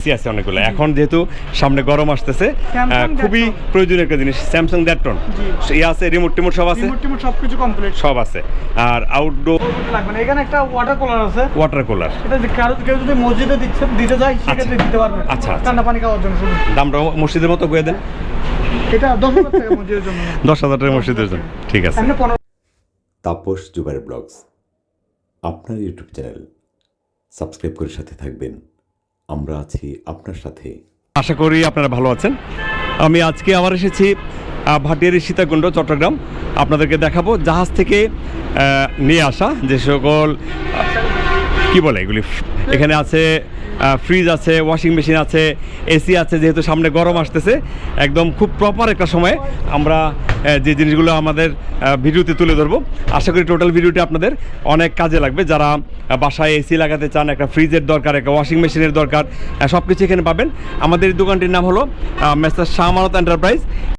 AC আছে অনেকগুলো। এখন যেহেতু সামনে গরম আসতেছে খুবই প্রয়োজনীয় একটা জিনিস স্যামসাং দ্যাট্রন। ইয়ে আছে রিমোট টিমোট সব আছে? রিমোট টিমোট সবকিছু কমপ্লিট সব আছে। আর আউটডোর লাগবে না। এখানে একটা ওয়াটার কুলার আছে। ওয়াটার কুলার এটা কারও কেউ যদি মসজিদে দিচ্ছে দিতে যায় সেক্ষেত্রে দিতে পারবে। আচ্ছা, আচ্ছা। ঠান্ডা পানি খাওয়ার জন্য শুধু। দামটা মসজিদের মতো দেন। এটা দশ হাজার টাকা মসজিদের জন্য। দশ হাজার টাকা মসজিদের জন্য। ঠিক আছে। তাপস জুবাইর ব্লগস। আপনার ইউটিউব চ্যানেল সাবস্ক্রাইব করে সাথে থাকবেন। আমরা আছি আপনার সাথে। আশা করি আপনারা ভালো আছেন। আমি আজকে আবার এসেছি ভাটিয়ারি সীতাকুণ্ড, চট্টগ্রাম। আপনাদেরকে দেখাবো জাহাজ থেকে নিয়ে আসা যে সকল কি বলে এগুলি? এখানে আছে ফ্রিজ আছে ওয়াশিং মেশিন আছে এসি আছে, যেহেতু সামনে গরম আসতেছে, একদম খুব প্রপার একটা সময়ে আমরা যে জিনিসগুলো আমাদের ভিডিওতে তুলে ধরবো। আশা করি টোটাল ভিডিওটি আপনাদের অনেক কাজে লাগবে। যারা বাসায় এসি লাগাতে চান, একটা ফ্রিজের দরকার, একটা ওয়াশিং মেশিনের দরকার সব কিছু এখানে পাবেন। আমাদের দোকানটির নাম হলো মেসার শাহ মানত এন্টারপ্রাইজ